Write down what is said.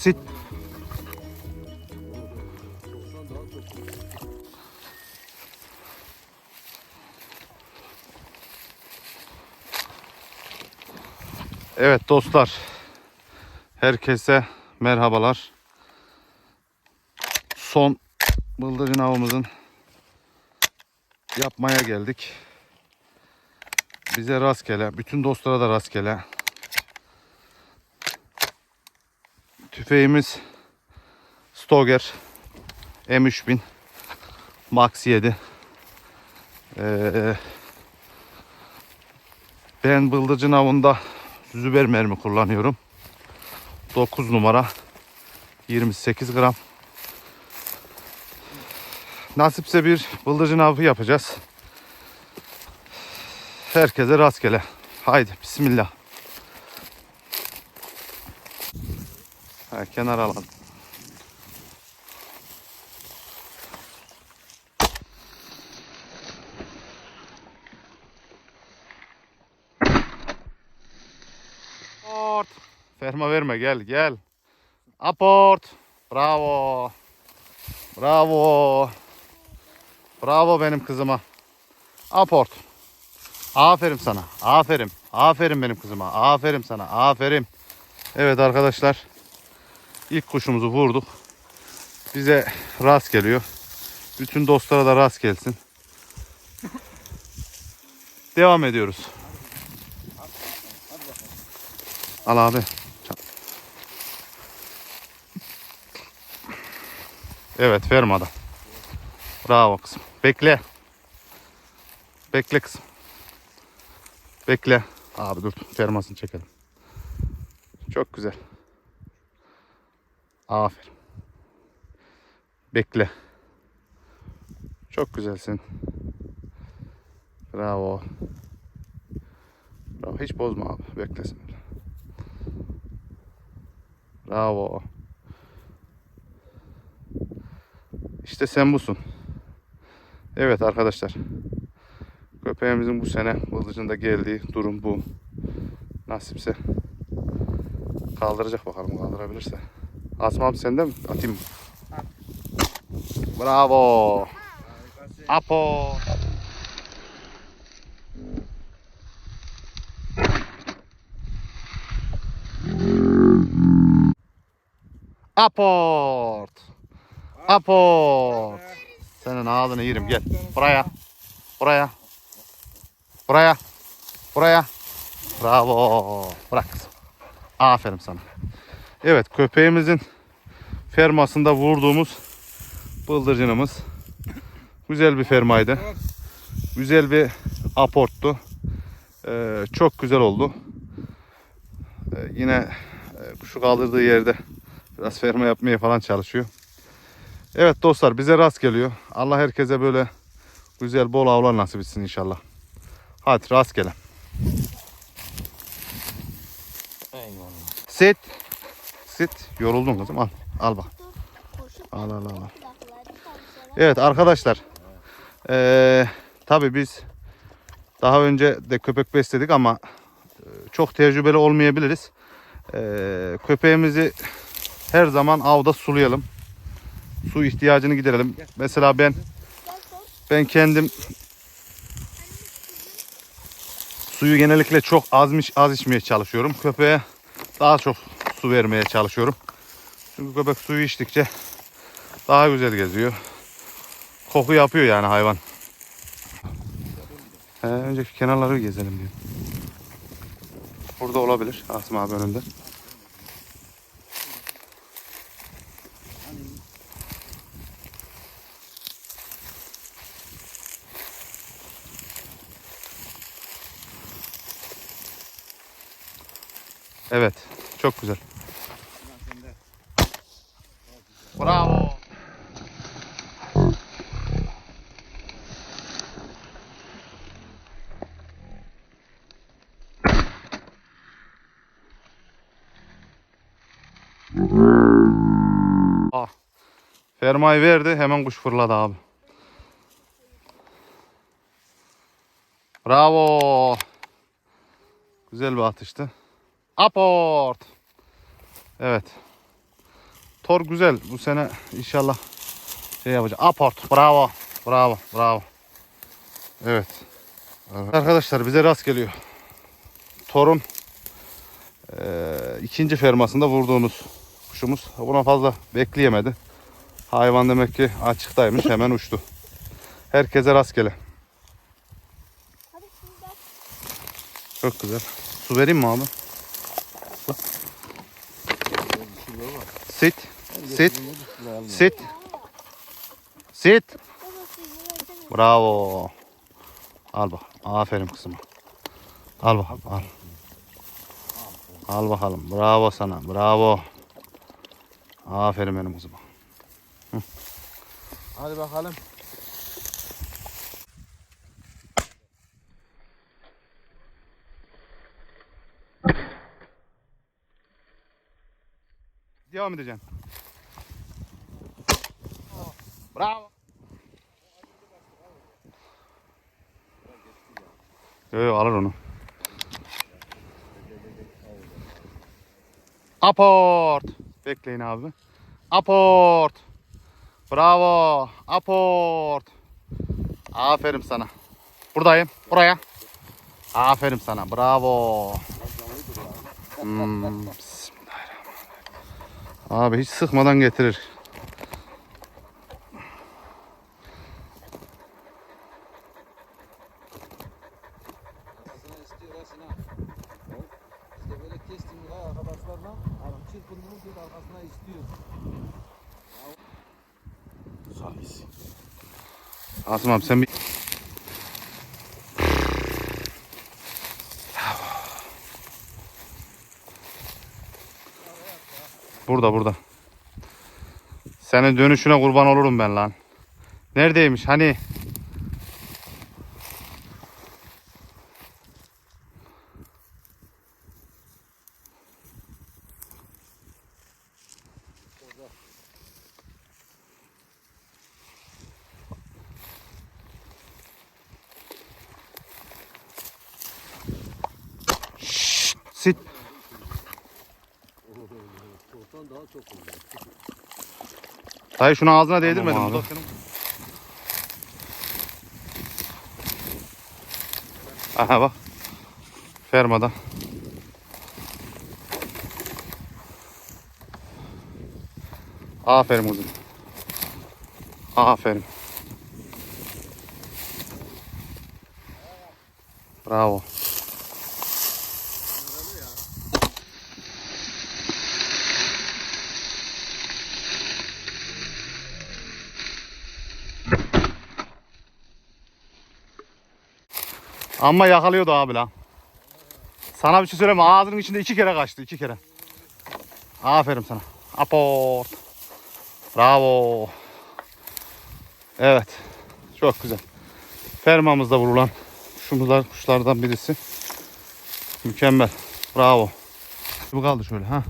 Sit. Evet dostlar. Herkese merhabalar. Son bıldırcın avımızın yapmaya geldik. Bize rastgele, bütün dostlara da rastgele. Tüfeğimiz Stoger M3000 Max 7. Ee, ben bıldırcın avında Züber mermi kullanıyorum. 9 numara 28 gram. Nasipse bir bıldırcın avı yapacağız. Herkese rastgele. Haydi bismillah. Ha, kenar alalım. Aport. Ferma verme gel gel. Aport. Bravo. Bravo. Bravo benim kızıma. Aport. Aferin sana. Aferin. Aferin benim kızıma. Aferin sana. Aferin. Evet arkadaşlar. İlk kuşumuzu vurduk. Bize rast geliyor. Bütün dostlara da rast gelsin. Devam ediyoruz. Al abi. Evet fermada. Bravo kızım. Bekle. Bekle kızım. Bekle. Abi dur fermasını çekelim. Çok güzel. Aferin. Bekle. Çok güzelsin. Bravo. Bravo. Hiç bozma abi. Beklesin. Bravo. İşte sen busun. Evet arkadaşlar. Köpeğimizin bu sene bıldırcında geldiği durum bu. Nasipse kaldıracak bakalım kaldırabilirse. Asım abi sende mi? Atayım mı? Bravo. Apo. Aport. Aport. Senin ağzını yerim gel. Buraya. Buraya. Buraya. Buraya. Bravo. Bırak kızım. Aferin sana. Evet köpeğimizin fermasında vurduğumuz bıldırcınımız. Güzel bir fermaydı. Güzel bir aporttu. Ee, çok güzel oldu. Ee, yine e, kuşu kaldırdığı yerde biraz ferma yapmaya falan çalışıyor. Evet dostlar bize rast geliyor. Allah herkese böyle güzel bol avlar nasip etsin inşallah. Hadi rastgele. Sit. Sit. Yoruldun kızım al. Al bak. Al al al. al. Evet arkadaşlar. Ee, tabii biz daha önce de köpek besledik ama e, çok tecrübeli olmayabiliriz. Ee, köpeğimizi her zaman avda sulayalım. Su ihtiyacını giderelim. Mesela ben ben kendim suyu genellikle çok azmış az içmeye çalışıyorum. Köpeğe daha çok su vermeye çalışıyorum. Çünkü köpek suyu içtikçe daha güzel geziyor. Koku yapıyor yani hayvan. He, önceki kenarları gezelim diyor. Burada olabilir Asım abi önünde. Evet. Çok güzel. Bravo. Ah. Fermayı verdi hemen kuş fırladı abi. Bravo. Güzel bir atıştı. Aport. Evet. tor güzel. Bu sene inşallah şey yapacak. Aport. Bravo. Bravo. Bravo. Evet. Arkadaşlar bize rast geliyor. Torun eee, ikinci fermasında vurduğunuz kuşumuz. Buna fazla bekleyemedi. Hayvan demek ki açıktaymış hemen uçtu. Herkese rastgele. Çok güzel. Su vereyim mi abi? Su. Sit. Sit. Sit. Sit. Bravo. Al bak. Aferin kızıma. Al bakalım. Al. Al bakalım. Bravo sana. Bravo. Aferin benim kızıma. Hadi bakalım. Devam edeceğim. Bravo. Yo yo alır onu. Aport. Bekleyin abi. Aport. Bravo. Aport. Aferin sana. Buradayım. Buraya. Aferin sana. Bravo. Hmm. Abi hiç sıkmadan getirir. Asım abi sen bir... Burada burada. Senin dönüşüne kurban olurum ben lan. Neredeymiş hani? Sit. Dayı şunu ağzına değdirmedim. abi. Senin. Aha bak. Fermada. Aferin kuzum. Aferin. Bravo. Ama yakalıyordu abi lan. Sana bir şey söyleyeyim mi? Ağzının içinde iki kere kaçtı. iki kere. Aferin sana. Aport. Bravo. Evet. Çok güzel. Fermamızda vurulan kuşumuzlar, kuşlardan birisi. Mükemmel. Bravo. Bu kaldı şöyle ha.